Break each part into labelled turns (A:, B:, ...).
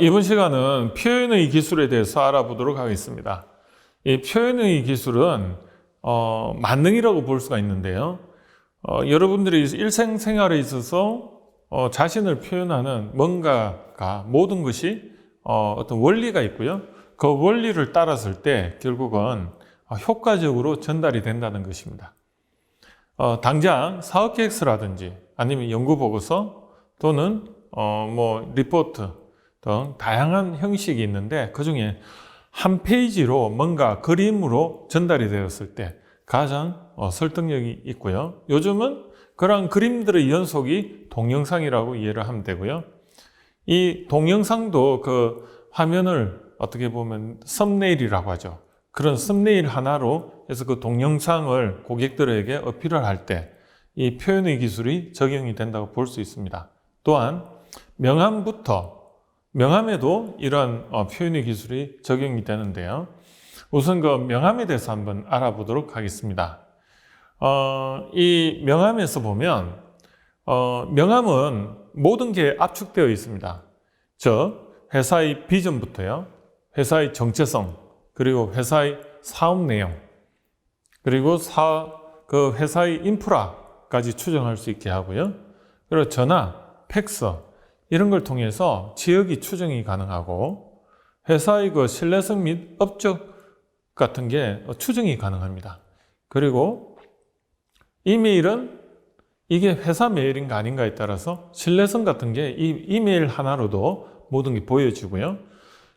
A: 이번 시간은 표현의 기술에 대해서 알아보도록 하겠습니다. 이 표현의 기술은 어, 만능이라고 볼 수가 있는데요. 어, 여러분들이 일생 생활에 있어서 어, 자신을 표현하는 뭔가가 모든 것이 어, 어떤 원리가 있고요. 그 원리를 따랐을 때 결국은 어, 효과적으로 전달이 된다는 것입니다. 어, 당장 사업 계획서라든지 아니면 연구 보고서 또는 어, 뭐 리포트 등 다양한 형식이 있는데 그 중에 한 페이지로 뭔가 그림으로 전달이 되었을 때 가장 어, 설득력이 있고요. 요즘은 그런 그림들의 연속이 동영상이라고 이해를 하면 되고요. 이 동영상도 그 화면을 어떻게 보면 썸네일이라고 하죠. 그런 썸네일 하나로 해서 그 동영상을 고객들에게 어필을 할 때 이 표현의 기술이 적용이 된다고 볼 수 있습니다. 또한 명함부터 명함에도 이러한 어, 표현의 기술이 적용이 되는데요. 우선 그 명함에 대해서 한번 알아보도록 하겠습니다. 어, 이 명함에서 보면 어, 명함은 모든 게 압축되어 있습니다. 즉 회사의 비전부터요, 회사의 정체성, 그리고 회사의 사업 내용, 그리고 사, 그 회사의 인프라까지 추정할 수 있게 하고요. 그리고 전화, 팩스 이런 걸 통해서 지역이 추정이 가능하고 회사의 그 신뢰성 및 업적 같은 게 추정이 가능합니다. 그리고 이메일은 이게 회사 메일인가 아닌가에 따라서 신뢰성 같은 게 이 이메일 하나로도 모든 게 보여지고요.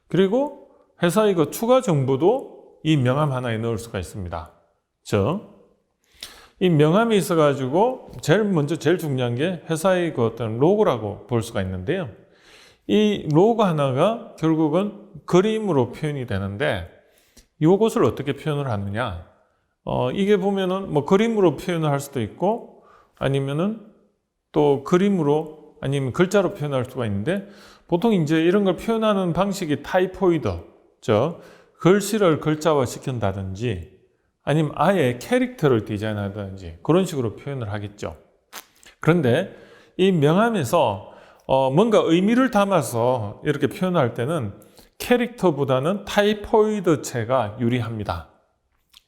A: 그리고 회사의 그 추가 정보도 이 명함 하나에 넣을 수가 있습니다. 즉, 이 명함이 있어가지고 제일 먼저 제일 중요한 게 회사의 그 어떤 로고라고 볼 수가 있는데요. 이 로고 하나가 결국은 그림으로 표현이 되는데 이것을 어떻게 표현을 하느냐? 어, 이게 보면은 뭐 그림으로 표현을 할 수도 있고 아니면은 또 그림으로 아니면 글자로 표현할 수가 있는데 보통 이제 이런 걸 표현하는 방식이 타이포이드, 즉 글씨를 글자화 시킨다든지 아니면 아예 캐릭터를 디자인하든지 그런 식으로 표현을 하겠죠. 그런데 이 명함에서 어, 뭔가 의미를 담아서 이렇게 표현할 때는 캐릭터보다는 타이포이드체가 유리합니다.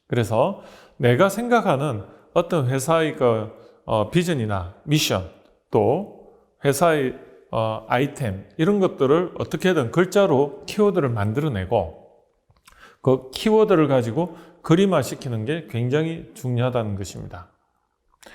A: 그래서 내가 생각하는 어떤 회사의 그 어, 비전이나 미션 또 회사의 어, 아이템 이런 것들을 어떻게든 글자로 키워드를 만들어내고 그 키워드를 가지고 그림화 시키는 게 굉장히 중요하다는 것입니다.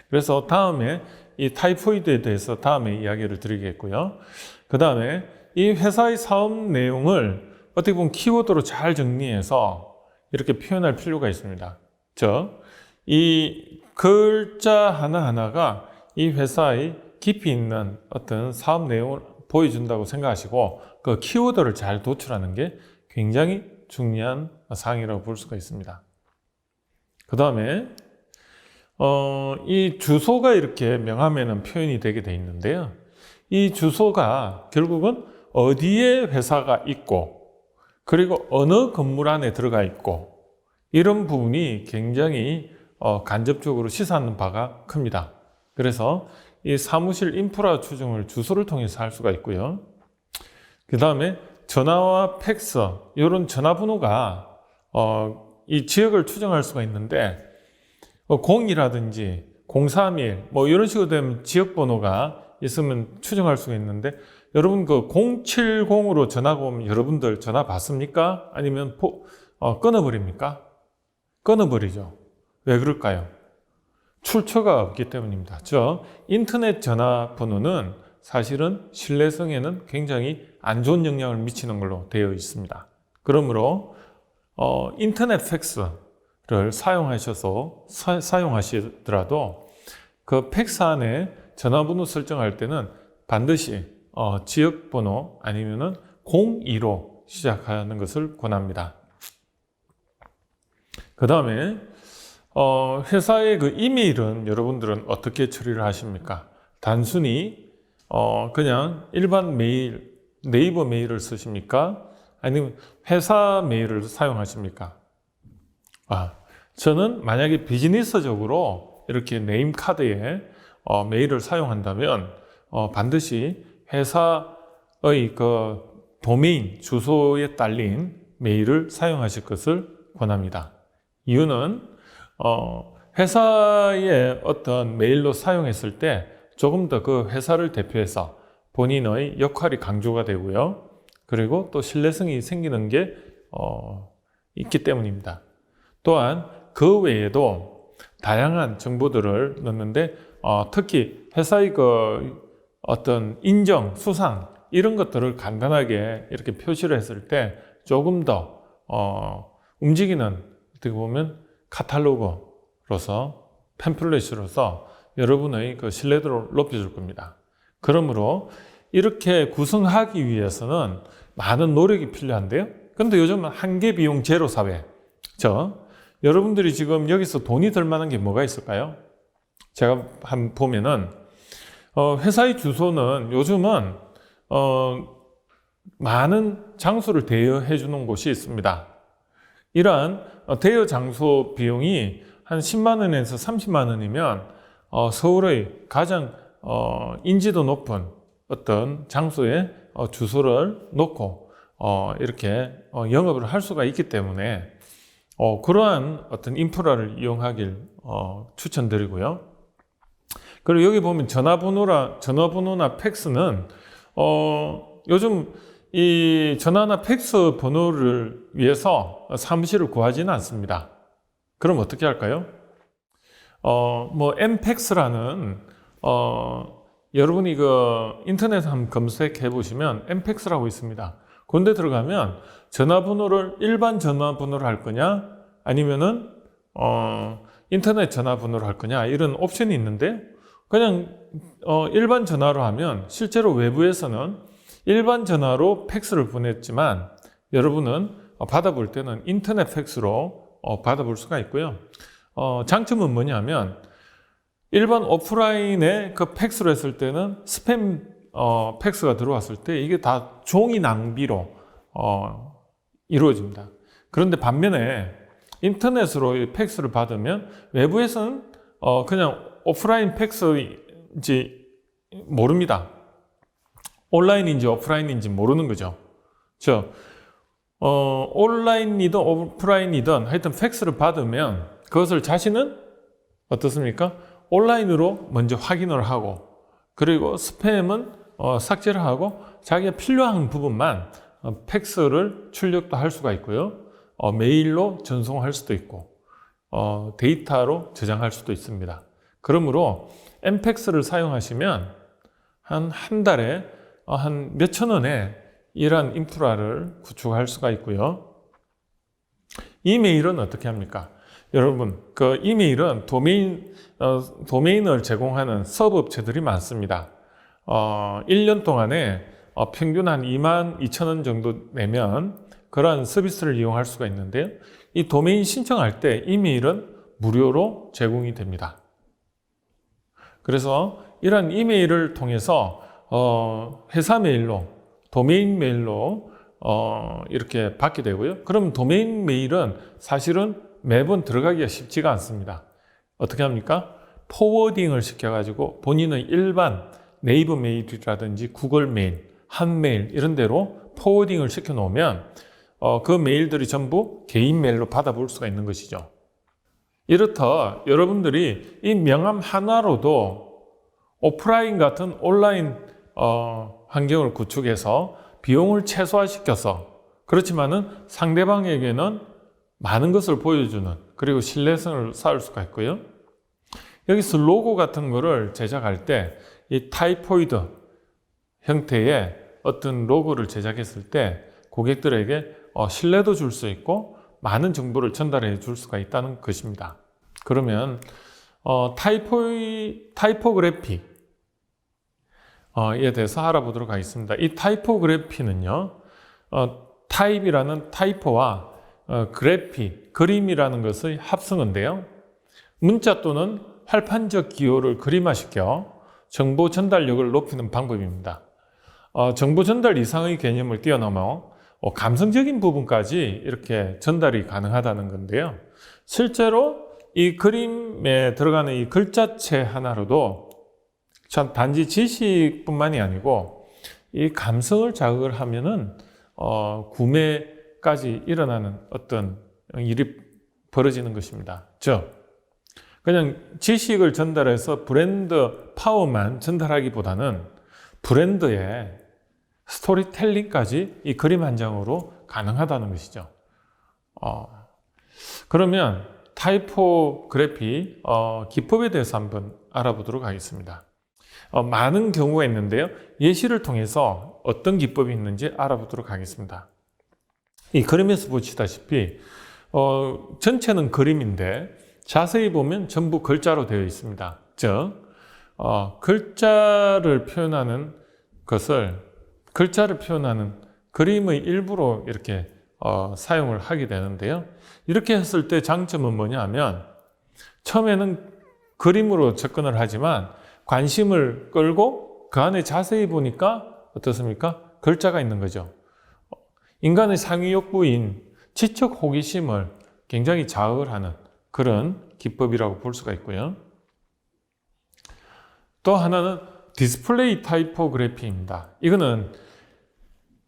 A: 그래서 다음에 이 타이포이드에 대해서 다음에 이야기를 드리겠고요. 그 다음에 이 회사의 사업 내용을 어떻게 보면 키워드로 잘 정리해서 이렇게 표현할 필요가 있습니다. 즉, 이 글자 하나하나가 이 회사의 깊이 있는 어떤 사업 내용을 보여준다고 생각하시고 그 키워드를 잘 도출하는 게 굉장히 중요한 사항이라고 볼 수가 있습니다. 그 다음에 어, 이 주소가 이렇게 명함에는 표현이 되게 돼 있는데요. 이 주소가 결국은 어디에 회사가 있고 그리고 어느 건물 안에 들어가 있고 이런 부분이 굉장히 어, 간접적으로 시사하는 바가 큽니다. 그래서 이 사무실 인프라 추정을 주소를 통해서 할 수가 있고요. 그 다음에 전화와 팩스 이런 전화번호가 어, 이 지역을 추정할 수가 있는데 어, 0이라든지 031, 뭐 이런 식으로 되면 지역 번호가 있으면 추정할 수가 있는데 여러분 그 070으로 전화가 오면 여러분들 전화 받습니까? 아니면 포, 어, 끊어버립니까? 끊어버리죠. 왜 그럴까요? 출처가 없기 때문입니다. 저 인터넷 전화번호는 사실은 신뢰성에는 굉장히 안 좋은 영향을 미치는 걸로 되어 있습니다. 그러므로 어, 인터넷 팩스를 사용하셔서 사, 용하시더라도 그 팩스 안에 전화번호 설정할 때는 반드시 어, 지역번호 아니면은 02로 시작하는 것을 권합니다. 그 다음에 어, 회사의 그 이메일은 여러분들은 어떻게 처리를 하십니까? 단순히 어, 그냥 일반 메일, 네이버 메일을 쓰십니까? 아니면 회사 메일을 사용하십니까? 아, 저는 만약에 비즈니스적으로 이렇게 네임 카드에 어, 메일을 사용한다면 어, 반드시 회사의 그 도메인 주소에 딸린 메일을 사용하실 것을 권합니다. 이유는 어, 회사의 어떤 메일로 사용했을 때 조금 더 그 회사를 대표해서 본인의 역할이 강조가 되고요. 그리고 또 신뢰성이 생기는 게 어, 있기 때문입니다. 또한 그 외에도 다양한 정보들을 넣는데 어, 특히 회사의 그 어떤 인정, 수상 이런 것들을 간단하게 이렇게 표시를 했을 때 조금 더 어, 움직이는 어떻게 보면 카탈로그로서 팸플릿으로서 여러분의 그 신뢰도를 높여줄 겁니다. 그러므로 이렇게 구성하기 위해서는 많은 노력이 필요한데요. 근데 요즘은 한계 비용 제로 사회. 저 여러분들이 지금 여기서 돈이 들 만한 게 뭐가 있을까요? 제가 한 보면은 어, 회사의 주소는 요즘은 어, 많은 장소를 대여해 주는 곳이 있습니다. 이러한 어, 대여 장소 비용이 한 10만 원에서 30만 원이면 어, 서울의 가장 어, 인지도 높은 어떤 장소에 어, 주소를 놓고 어, 이렇게 어, 영업을 할 수가 있기 때문에 어, 그러한 어떤 인프라를 이용하길 어, 추천드리고요. 그리고 여기 보면 전화번호라 전화번호나 팩스는 어, 요즘 이 전화나 팩스 번호를 위해서 사무실을 구하지는 않습니다. 그럼 어떻게 할까요? 어, 뭐 엠팩스라는 어, 여러분이 그 인터넷 한번 검색해 보시면 엠팩스라고 있습니다. 그런데 들어가면 전화번호를 일반 전화번호로 할 거냐 아니면은 어, 인터넷 전화번호로 할 거냐 이런 옵션이 있는데 그냥 어, 일반 전화로 하면 실제로 외부에서는 일반 전화로 팩스를 보냈지만 여러분은 어, 받아볼 때는 인터넷 팩스로 어, 받아볼 수가 있고요. 어, 장점은 뭐냐면 일반 오프라인에 그 팩스로 했을 때는 스팸 어, 팩스가 들어왔을 때 이게 다 종이 낭비로 어, 이루어집니다. 그런데 반면에 인터넷으로 이 팩스를 받으면 외부에서는 어, 그냥 오프라인 팩스인지 모릅니다. 온라인인지 오프라인인지 모르는 거죠. 저 어, 온라인이든 오프라인이든 하여튼 팩스를 받으면 그것을 자신은 어떻습니까? 온라인으로 먼저 확인을 하고 그리고 스팸은 어, 삭제를 하고 자기가 필요한 부분만 어, 팩스를 출력도 할 수가 있고요. 어, 메일로 전송할 수도 있고 어, 데이터로 저장할 수도 있습니다. 그러므로 엠팩스를 사용하시면 한 한 달에 어, 한 몇천 원에 이러한 인프라를 구축할 수가 있고요. 이메일은 어떻게 합니까? 여러분, 그 이메일은 도메인, 어, 도메인을 제공하는 서브업체들이 많습니다. 어, 1년 동안에 어, 평균 한 2만 2천 원 정도 내면 그러한 서비스를 이용할 수가 있는데요. 이 도메인 신청할 때 이메일은 무료로 제공이 됩니다. 그래서 이런 이메일을 통해서 어, 회사 메일로 도메인 메일로 어, 이렇게 받게 되고요. 그럼 도메인 메일은 사실은 매번 들어가기가 쉽지가 않습니다. 어떻게 합니까? 포워딩을 시켜가지고 본인의 일반 네이버 메일이라든지 구글 메일, 한메일 이런 데로 포워딩을 시켜 놓으면 어, 그 메일들이 전부 개인 메일로 받아볼 수가 있는 것이죠. 이렇다 여러분들이 이 명함 하나로도 오프라인 같은 온라인 어, 환경을 구축해서 비용을 최소화시켜서 그렇지만은 상대방에게는 많은 것을 보여주는 그리고 신뢰성을 쌓을 수가 있고요. 여기서 로고 같은 거를 제작할 때 이 타이포이드 형태의 어떤 로고를 제작했을 때 고객들에게 어, 신뢰도 줄 수 있고 많은 정보를 전달해 줄 수가 있다는 것입니다. 그러면 어, 타이포이, 타이포그래피 어, 에 대해서 알아보도록 하겠습니다. 이 타이포그래피는요, 어, 타입이라는 타이포와 어, 그래피, 그림이라는 것의 합성인데요. 문자 또는 활판적 기호를 그림화시켜 정보 전달력을 높이는 방법입니다. 어, 정보 전달 이상의 개념을 뛰어넘어 어, 감성적인 부분까지 이렇게 전달이 가능하다는 건데요. 실제로 이 그림에 들어가는 이 글자체 하나로도 참 단지 지식뿐만이 아니고 이 감성을 자극을 하면은 어, 구매 까지 일어나는 어떤 일이 벌어지는 것입니다. 즉, 그냥 지식을 전달해서 브랜드 파워만 전달하기보다는 브랜드의 스토리텔링까지 이 그림 한 장으로 가능하다는 것이죠. 어, 그러면 타이포그래피 어, 기법에 대해서 한번 알아보도록 하겠습니다. 어, 많은 경우가 있는데요. 예시를 통해서 어떤 기법이 있는지 알아보도록 하겠습니다. 이 그림에서 보시다시피 어, 전체는 그림인데 자세히 보면 전부 글자로 되어 있습니다. 즉 어, 글자를 표현하는 것을 글자를 표현하는 그림의 일부로 이렇게 어, 사용을 하게 되는데요. 이렇게 했을 때 장점은 뭐냐 하면 처음에는 그림으로 접근을 하지만 관심을 끌고 그 안에 자세히 보니까 어떻습니까? 글자가 있는 거죠. 인간의 상위 욕구인 지적 호기심을 굉장히 자극을 하는 그런 기법이라고 볼 수가 있고요. 또 하나는 디스플레이 타이포그래피입니다. 이거는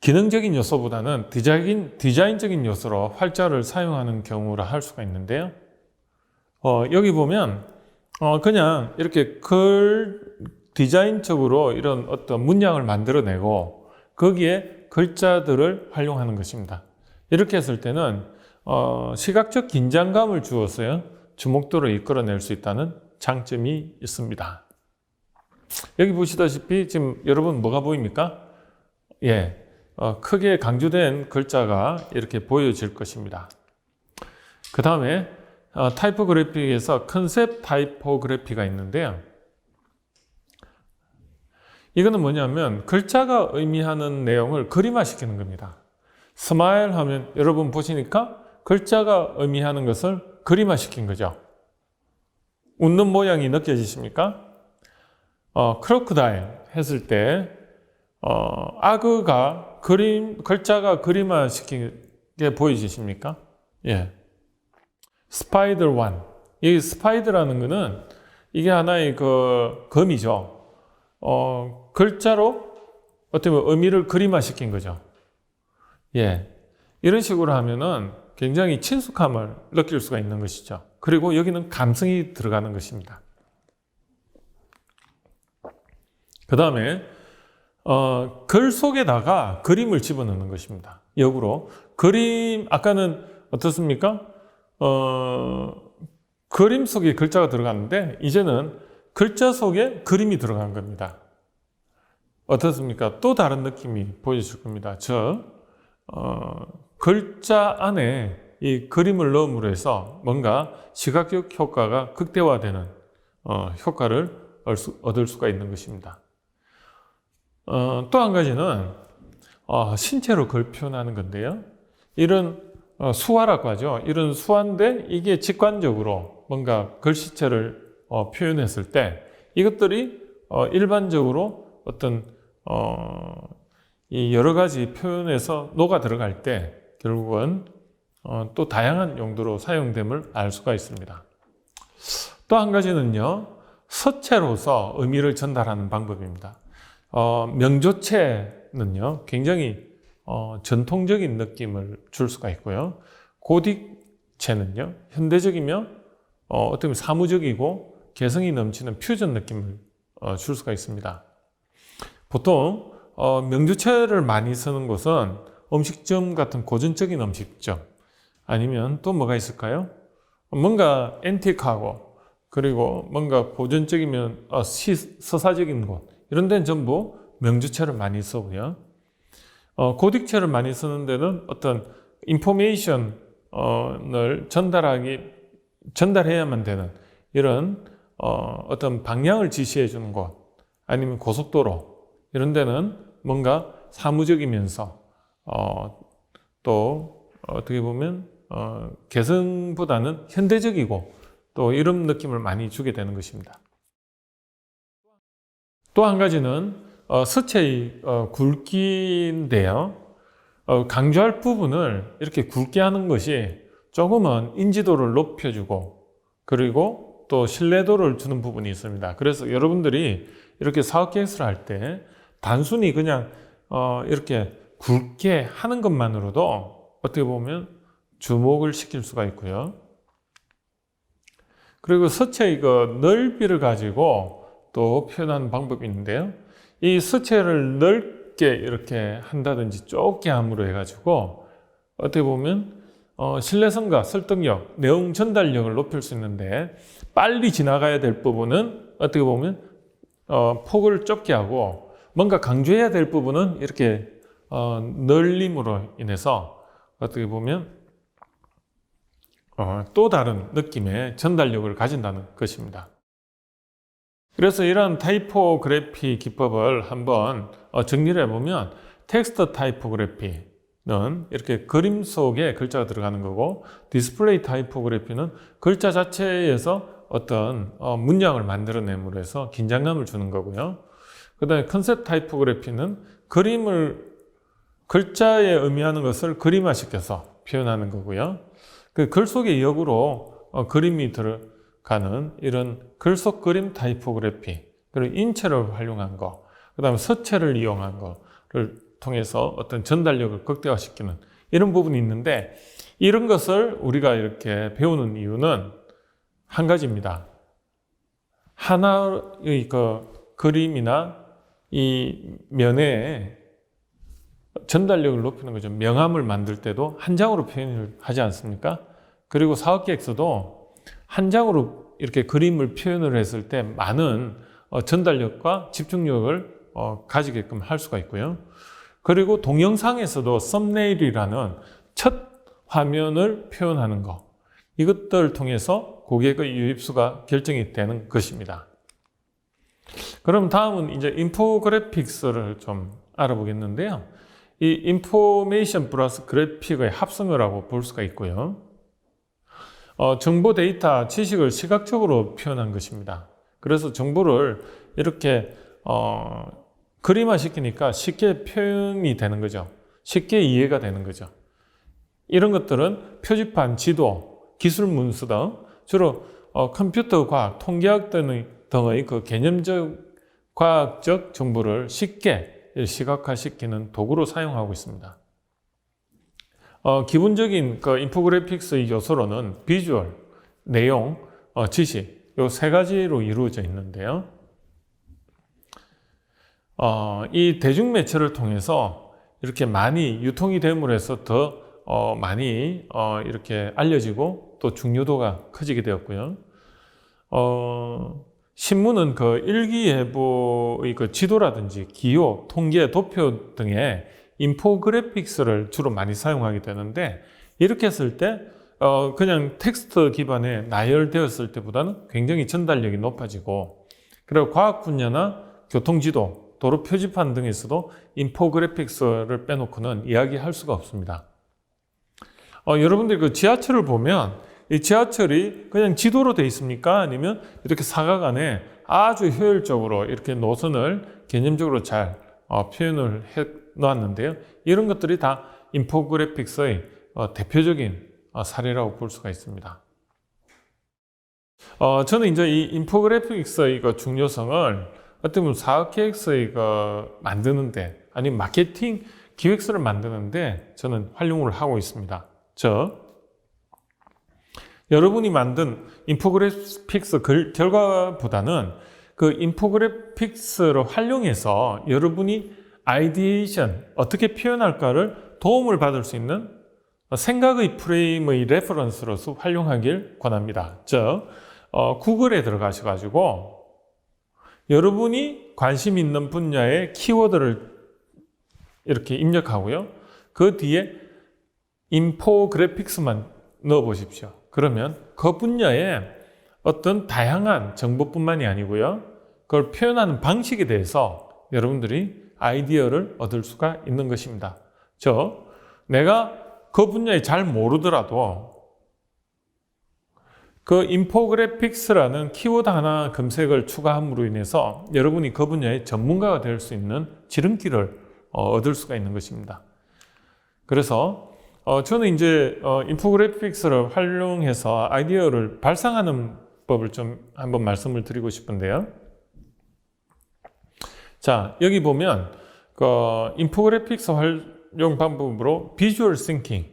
A: 기능적인 요소보다는 디자인, 디자인적인 요소로 활자를 사용하는 경우라 할 수가 있는데요. 어, 여기 보면 어, 그냥 이렇게 글 디자인적으로 이런 어떤 문양을 만들어내고 거기에 글자들을 활용하는 것입니다. 이렇게 했을 때는 어, 시각적 긴장감을 주어서요 주목도를 이끌어낼 수 있다는 장점이 있습니다. 여기 보시다시피 지금 여러분 뭐가 보입니까? 예, 어, 크게 강조된 글자가 이렇게 보여질 것입니다. 그 다음에 어, 타이포그래픽에서 컨셉 타이포그래피가 있는데요. 이거는 뭐냐면 글자가 의미하는 내용을 그림화시키는 겁니다. 스마일 하면 여러분 보시니까 글자가 의미하는 것을 그림화시킨 거죠. 웃는 모양이 느껴지십니까? 어, 크로크다일 했을 때 어, 악어가 그림 글자가 그림화시키게 보이십니까? 예. 스파이더 원. 이 스파이더라는 거는 이게 하나의 그 검이죠. 어, 글자로 어떻게 보면 의미를 그림화시킨 거죠. 예. 이런 식으로 하면은 굉장히 친숙함을 느낄 수가 있는 것이죠. 그리고 여기는 감성이 들어가는 것입니다. 그 다음에 어, 글 속에다가 그림을 집어넣는 것입니다. 역으로 그림 아까는 어떻습니까? 어, 그림 속에 글자가 들어갔는데 이제는 글자 속에 그림이 들어간 겁니다. 어떻습니까? 또 다른 느낌이 보여질 겁니다. 즉 어, 글자 안에 이 그림을 넣음으로 해서 뭔가 시각적 효과가 극대화되는 어, 효과를 얻을 수가 있는 것입니다. 어, 또 한 가지는 어, 신체로 글 표현하는 건데요. 이런 어, 수화라고 하죠. 이런 수화인데 이게 직관적으로 뭔가 글씨체를 어, 표현했을 때 이것들이 어, 일반적으로 어떤 어, 이 여러 가지 표현에서 녹아 들어갈 때 결국은 어, 또 다양한 용도로 사용됨을 알 수가 있습니다. 또 한 가지는요, 서체로서 의미를 전달하는 방법입니다. 어, 명조체는요, 굉장히 어, 전통적인 느낌을 줄 수가 있고요. 고딕체는요, 현대적이며 어, 어떻게 보면 사무적이고 개성이 넘치는 퓨전 느낌을 어, 줄 수가 있습니다. 보통 어, 명조체를 많이 쓰는 곳은 음식점 같은 고전적인 음식점 아니면 또 뭐가 있을까요? 뭔가 앤틱하고 그리고 뭔가 고전적이면 어, 시, 서사적인 곳 이런 데는 전부 명주체를 많이 쓰고요. 어, 고딕체를 많이 쓰는 데는 어떤 인포메이션을 전달하기, 전달해야만 되는 이런 어, 어떤 방향을 지시해 주는 곳 아니면 고속도로 이런 데는 뭔가 사무적이면서 어, 또 어떻게 보면 어, 개성보다는 현대적이고 또 이런 느낌을 많이 주게 되는 것입니다. 또 한 가지는 어, 서체의 어, 굵기인데요. 어, 강조할 부분을 이렇게 굵게 하는 것이 조금은 인지도를 높여주고 그리고 또 신뢰도를 주는 부분이 있습니다. 그래서 여러분들이 이렇게 사업 계획을 할때 단순히 그냥 어, 이렇게 굵게 하는 것만으로도 어떻게 보면 주목을 시킬 수가 있고요. 그리고 서체 이거 넓이를 가지고 또 표현하는 방법이 있는데요. 이 서체를 넓게 이렇게 한다든지 좁게 함으로 해가지고 어떻게 보면 어, 신뢰성과 설득력, 내용 전달력을 높일 수 있는데 빨리 지나가야 될 부분은 어떻게 보면 어, 폭을 좁게 하고 뭔가 강조해야 될 부분은 이렇게 어, 널림으로 인해서 어떻게 보면 어, 또 다른 느낌의 전달력을 가진다는 것입니다. 그래서 이런 타이포그래피 기법을 한번 어, 정리를 해보면 텍스트 타이포그래피는 이렇게 그림 속에 글자가 들어가는 거고 디스플레이 타이포그래피는 글자 자체에서 어떤 어, 문양을 만들어냄으로 해서 긴장감을 주는 거고요. 그 다음에 컨셉 타이포그래피는 그림을 글자에 의미하는 것을 그림화시켜서 표현하는 거고요. 그 글 속의 역으로 어, 그림이 들어가는 이런 글 속 그림 타이포그래피 그리고 인체를 활용한 거, 그 다음에 서체를 이용한 거를 통해서 어떤 전달력을 극대화시키는 이런 부분이 있는데 이런 것을 우리가 이렇게 배우는 이유는 한 가지입니다. 하나의 그 그림이나 이 면에 전달력을 높이는 거죠. 명함을 만들 때도 한 장으로 표현을 하지 않습니까? 그리고 사업 계획서도 한 장으로 이렇게 그림을 표현을 했을 때 많은 어, 전달력과 집중력을 어, 가지게끔 할 수가 있고요. 그리고 동영상에서도 썸네일이라는 첫 화면을 표현하는 것. 이것들을 통해서 고객의 유입수가 결정이 되는 것입니다. 그럼 다음은 이제 인포그래픽스를 좀 알아보겠는데요. 이 인포메이션 플러스 그래픽의 합성어라고 볼 수가 있고요. 어, 정보 데이터 지식을 시각적으로 표현한 것입니다. 그래서 정보를 이렇게 어, 그림화 시키니까 쉽게 표현이 되는 거죠. 쉽게 이해가 되는 거죠. 이런 것들은 표지판, 지도, 기술 문서 등 주로 어, 컴퓨터 과학, 통계학 등의, 등의 그 개념적 과학적 정보를 쉽게 시각화시키는 도구로 사용하고 있습니다. 어, 기본적인 그 인포그래픽스의 요소로는 비주얼, 내용, 어, 지식 요 세 가지로 이루어져 있는데요. 어, 이 대중 매체를 통해서 이렇게 많이 유통이 됨으로 해서 더 어, 많이 어, 이렇게 알려지고 또 중요도가 커지게 되었고요. 어, 신문은 그 일기예보의 그 지도라든지 기호, 통계, 도표 등의 인포그래픽스를 주로 많이 사용하게 되는데 이렇게 했을 때 어, 그냥 텍스트 기반에 나열되었을 때보다는 굉장히 전달력이 높아지고 그리고 과학 분야나 교통지도, 도로 표지판 등에서도 인포그래픽스를 빼놓고는 이야기할 수가 없습니다. 어, 여러분들 그 지하철을 보면 이 지하철이 그냥 지도로 돼 있습니까? 아니면 이렇게 사각 안에 아주 효율적으로 이렇게 노선을 개념적으로 잘 어, 표현을 해 놓았는데요. 이런 것들이 다 인포그래픽스의 어, 대표적인 어, 사례라고 볼 수가 있습니다. 어, 저는 이제 이 인포그래픽스의 그 중요성을 어떻게 보면 사업 계획서의 그 만드는데 아니면 마케팅 기획서를 만드는데 저는 활용을 하고 있습니다. 저 여러분이 만든 인포그래픽스 글, 결과보다는 그 인포그래픽스를 활용해서 여러분이 아이디에이션 어떻게 표현할까를 도움을 받을 수 있는 생각의 프레임의 레퍼런스로서 활용하길 권합니다. 즉 어, 구글에 들어가셔가지고 여러분이 관심 있는 분야의 키워드를 이렇게 입력하고요. 그 뒤에 인포그래픽스만 넣어 보십시오. 그러면 그 분야에 어떤 다양한 정보뿐만이 아니고요. 그걸 표현하는 방식에 대해서 여러분들이 아이디어를 얻을 수가 있는 것입니다. 저 내가 그 분야에 잘 모르더라도 그 인포그래픽스라는 키워드 하나 검색을 추가함으로 인해서 여러분이 그 분야의 전문가가 될 수 있는 지름길을 어, 얻을 수가 있는 것입니다. 그래서 어, 저는 이제 어, 인포그래픽스를 활용해서 아이디어를 발상하는 법을 좀 한번 말씀을 드리고 싶은데요. 자, 여기 보면 그 인포그래픽스 활, 활용 방법으로 비주얼 싱킹.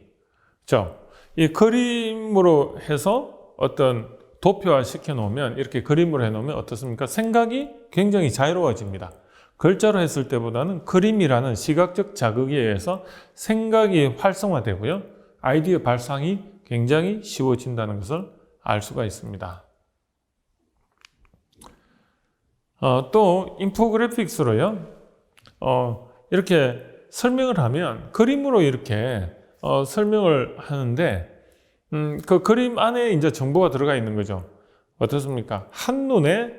A: 죠. 이 그림으로 해서 어떤 도표화 시켜 놓으면 이렇게 그림으로 해 놓으면 어떻습니까? 생각이 굉장히 자유로워집니다. 글자로 했을 때보다는 그림이라는 시각적 자극에 의해서 생각이 활성화되고요. 아이디어 발상이 굉장히 쉬워진다는 것을 알 수가 있습니다. 어, 또 인포그래픽스로요. 어, 이렇게 설명을 하면 그림으로 이렇게 어, 설명을 하는데 음, 그 그림 안에 이제 정보가 들어가 있는 거죠. 어떻습니까? 한눈에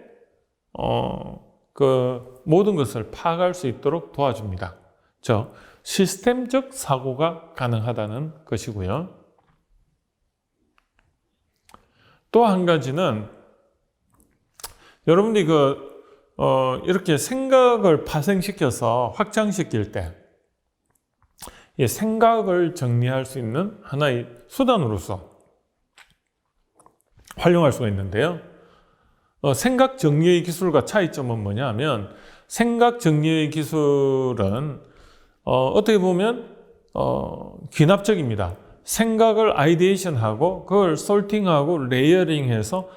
A: 어, 그 모든 것을 파악할 수 있도록 도와줍니다. 저 시스템적 사고가 가능하다는 것이고요. 또 한 가지는 여러분들이 그 어, 이렇게 생각을 파생시켜서 확장시킬 때, 이 생각을 정리할 수 있는 하나의 수단으로서 활용할 수가 있는데요. 어, 생각 정리의 기술과 차이점은 뭐냐 하면, 생각 정리의 기술은, 어, 어떻게 보면, 어, 귀납적입니다. 생각을 아이디에이션하고, 그걸 솔팅하고, 레이어링해서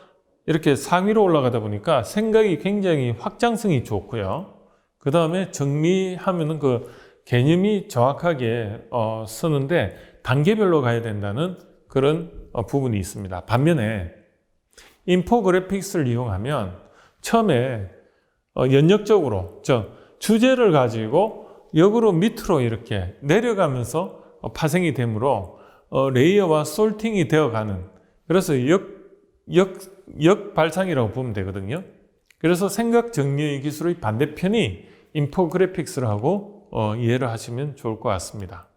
A: 이렇게 상위로 올라가다 보니까 생각이 굉장히 확장성이 좋고요. 그 다음에 정리하면은 그 개념이 정확하게 어, 쓰는데 단계별로 가야 된다는 그런 어, 부분이 있습니다. 반면에 인포그래픽스를 이용하면 처음에 어, 연역적으로 저 주제를 가지고 역으로 밑으로 이렇게 내려가면서 어, 파생이 되므로 어, 레이어와 솔팅이 되어가는 그래서 역, 역 역발상이라고 보면 되거든요. 그래서 생각 정리의 기술의 반대편이 인포그래픽스를 하고 어, 이해를 하시면 좋을 것 같습니다.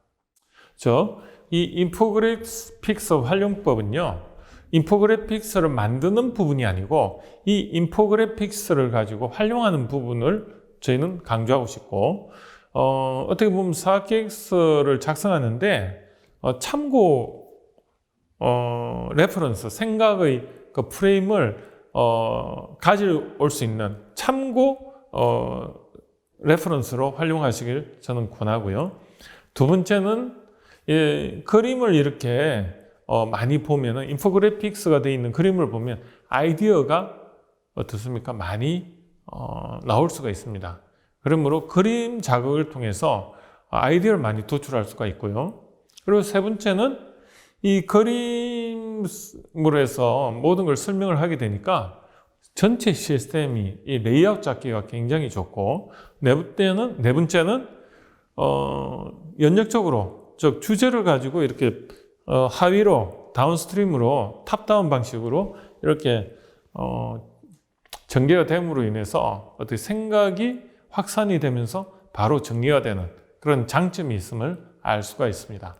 A: 저, 이 인포그래픽스 활용법은요, 인포그래픽스를 만드는 부분이 아니고, 이 인포그래픽스를 가지고 활용하는 부분을 저희는 강조하고 싶고, 어, 어떻게 보면 사학계획서를 작성하는데, 어, 참고, 어, 레퍼런스, 생각의 그 프레임을 어, 가져올 수 있는 참고 어, 레퍼런스로 활용하시길 저는 권하고요. 두 번째는 예, 그림을 이렇게 어, 많이 보면은 인포그래픽스가 되어 있는 그림을 보면 아이디어가 어떻습니까? 많이 어, 나올 수가 있습니다. 그러므로 그림 자극을 통해서 아이디어를 많이 도출할 수가 있고요. 그리고 세 번째는 이 그림으로 해서 모든 걸 설명을 하게 되니까 전체 시스템이 이 레이아웃 잡기가 굉장히 좋고 네 번째는 네 번째는 어 연역적으로 즉 주제를 가지고 이렇게 어 하위로 다운스트림으로 탑다운 방식으로 이렇게 어 전개가 됨으로 인해서 어떻게 생각이 확산이 되면서 바로 정리가 되는 그런 장점이 있음을 알 수가 있습니다.